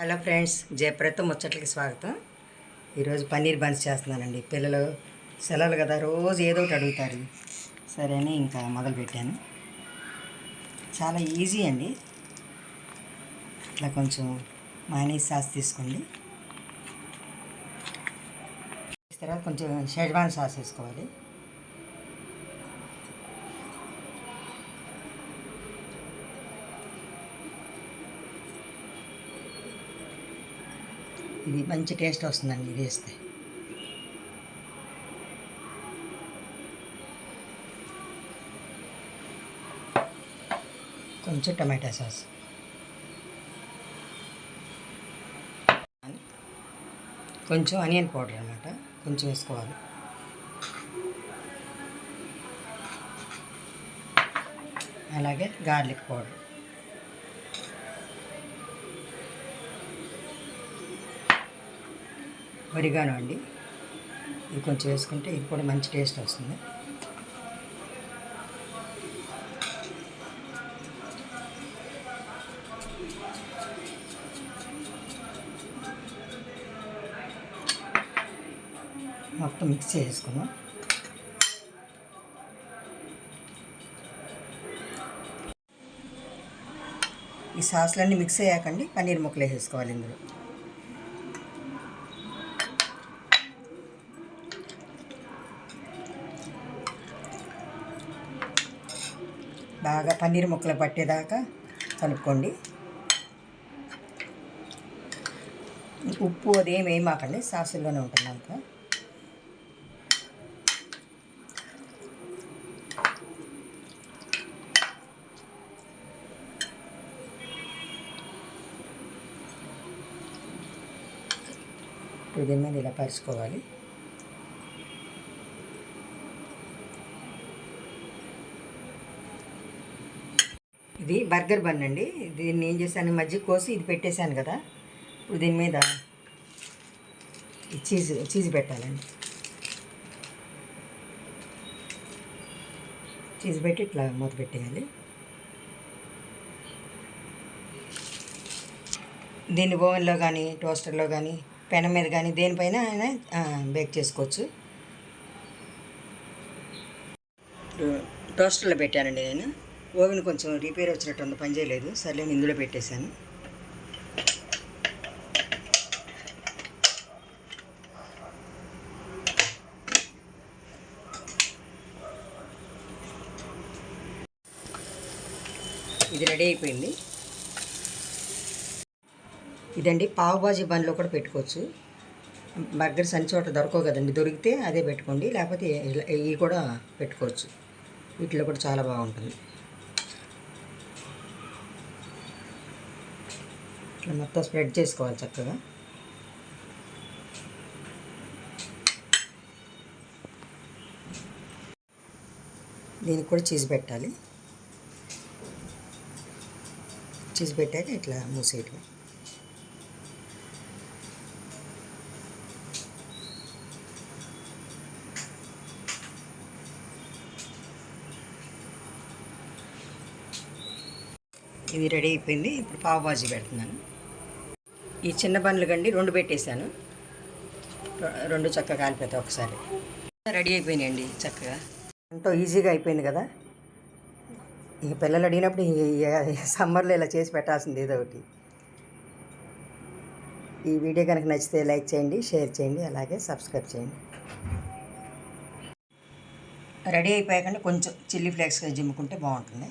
Hello friends జయప్రత ముచ్చట్లకి స్వాగతం. ఈరోజు paneer buns చేస్తున్నానండి. పిల్లలు సెలవులు కదా రోజు ఏదో ఒకటి అడుగుతారు. సరే అని ఇంకా మొదలుపెట్టాను. చాలా ఈజీ అండి. ఇట్లా కొంచెం మానేజ్ సాస్ తీసుకోండి. తర్వాత కొంచెం షెజ్వాన్ సాస్ వేసుకోవాలి. ఇది మంచి టేస్ట్ వస్తుందండి ఇది వేస్తే. కొంచెం టమాటా సాస్. కొంచెం ఆనియన్ పౌడర్ అనమాట కొంచెం వేసుకోవాలి. అలాగే గార్లిక్ పౌడర్. ఒరిగాను అండి. ఇది కొంచెం వేసుకుంటే ఇది కూడా మంచి టేస్ట్ వస్తుంది. మొత్తం మిక్స్ చేసుకున్నాం. ఈ సాసులన్నీ మిక్స్ అయ్యాకండి పన్నీర్ ముక్కలు వేసేసుకోవాలి ఇందులో. బాగా పన్నీర్ ముక్కలు పట్టేదాకా కలుపుకోండి. ఉప్పు అదేం వేయమాకండి సాసుల్లోనే ఉంటుంది అంతా ఇప్పుడు దీని మీద ఇలా పరుచుకోవాలి. ఇది బర్గర్ బన్ అండి. దీన్ని ఏం చేశాను మజ్జిగ కోసి ఇది పెట్టేశాను కదా. ఇప్పుడు దీని మీద చీజ్ చీజ్ పెట్టాలండి. చీజ్ పెట్టి ఇట్లా మూత పెట్టేయాలి. దీన్ని ఓవెన్లో కానీ టోస్టర్లో కానీ పెనం మీద కానీ దేనిపైన ఆయన బేక్ చేసుకోవచ్చు. టోస్టర్లో పెట్టానండి నేను. ఓవెన్ కొంచెం రిపేర్ వచ్చినట్టు ఉంది పని చేయలేదు. సర్లే నేను ఇందులో పెట్టేశాను. ఇది రెడీ అయిపోయింది. ఇదండి పావు బాజీ బండ్లో కూడా పెట్టుకోవచ్చు. బర్గర్స్ అన్ని చోట దొరకవు కదండి దొరికితే అదే పెట్టుకోండి లేకపోతే ఇవి కూడా పెట్టుకోవచ్చు. వీటిలో కూడా చాలా బాగుంటుంది. ఇట్లా మొత్తం స్ప్రెడ్ చేసుకోవాలి చక్కగా. దీనికి కూడా చీజ్ పెట్టాలి. చీజ్ పెట్టాక ఇట్లా మూసేయటం. ఇది రెడీ అయిపోయింది. ఇప్పుడు పావు బాజీ పెడుతున్నాను. ఈ చిన్న బండ్లు గండి రెండు పెట్టేశాను. రెండు చక్కగా కాలిపోతాయి ఒకసారి. రెడీ అయిపోయినాయండి చక్కగా. ఎంతో ఈజీగా అయిపోయింది కదా? ఈ పిల్లలు అడిగినప్పుడు సమ్మర్లో ఇలా చేసి పెట్టాల్సింది ఏదో ఒకటి. ఈ వీడియో కనుక నచ్చితే లైక్ చేయండి షేర్ చేయండి అలాగే సబ్స్క్రైబ్ చేయండి. రెడీ అయిపోయాకంటే కొంచెం చిల్లీ ఫ్లేక్స్గా జిమ్ముకుంటే బాగుంటుంది.